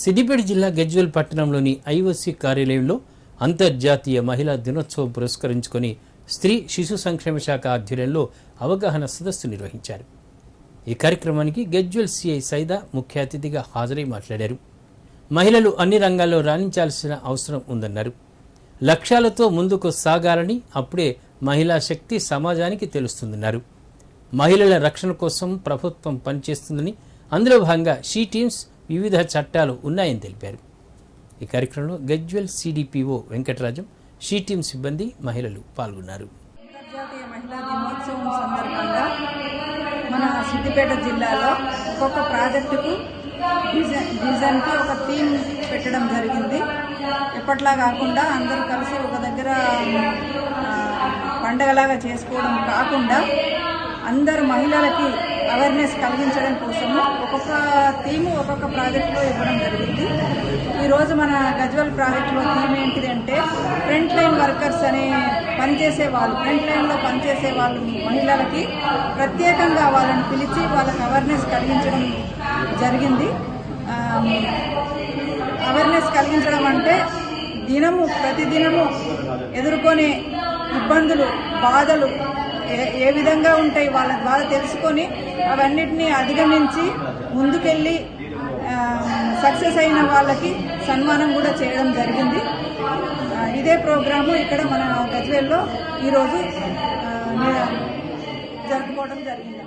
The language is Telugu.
సిద్దిపేట జిల్లా గజ్వెల్ పట్టణంలోని ఐఓసీ కార్యాలయంలో అంతర్జాతీయ మహిళా దినోత్సవం పురస్కరించుకొని స్త్రీ శిశు సంక్షేమ శాఖ ఆధ్వర్యంలో అవగాహన సదస్సు నిర్వహించారు. ఈ కార్యక్రమానికి గజ్వెల్ సిఐ సైదా ముఖ్య అతిథిగా హాజరై మాట్లాడారు. మహిళలు అన్ని రంగాల్లో రాణించాల్సిన అవసరం ఉందన్నారు. లక్ష్యాలతో ముందుకు సాగాలని అప్పుడే మహిళా శక్తి సమాజానికి తెలుస్తుందన్నారు. మహిళల రక్షణ కోసం ప్రభుత్వం పనిచేస్తుందని అందులో భాగంగా షీ టీమ్స్ వివిధ చట్టాలు ఉన్నాయని తెలిపారు. ఈ కార్యక్రమంలో Gajwel CDPO Venkatarajam she team సిబ్బంది మహిళలు పాల్గొన్నారు. సందర్భంగా మన సిద్దిపేట జిల్లాలో ఒక్కొక్క ప్రాజెక్టుకు డిజైన్ డిజైన్కి ఒక థీమ్ పెట్టడం జరిగింది. ఎప్పట్లా కాకుండా అందరూ కలిసి ఒక దగ్గర పండగలాగా చేసుకోవడం కాకుండా అందరు మహిళలకి అవేర్నెస్ కలిగించడం కోసము ఒక్కొక్క థీము ఒక్కొక్క ప్రాజెక్టులో ఇవ్వడం జరిగింది. ఈరోజు మన గజ్వల్ ప్రాజెక్టులో థీమ్ ఏంటిది అంటే ఫ్రంట్ లైన్ వర్కర్స్ అనే పనిచేసే వాళ్ళు ఫ్రంట్ లైన్లో పనిచేసే వాళ్ళు మహిళలకి ప్రత్యేకంగా వాళ్ళని పిలిచి వాళ్ళకి అవేర్నెస్ కలిగించడం జరిగింది. అవేర్నెస్ కలిగించడం అంటే దినము ప్రతిదినము ఎదుర్కొనే ఇబ్బందులు బాధలు ఏ ఏ విధంగా ఉంటాయి వాళ్ళ ద్వారా తెలుసుకొని అవన్నిటినీ అధిగమించి ముందుకెళ్ళి సక్సెస్ అయిన వాళ్ళకి సన్మానం కూడా చేయడం జరిగింది. ఇదే ప్రోగ్రాము ఇక్కడ మన గజ్వేల్లో ఈరోజు జరుపుకోవడం జరిగింది.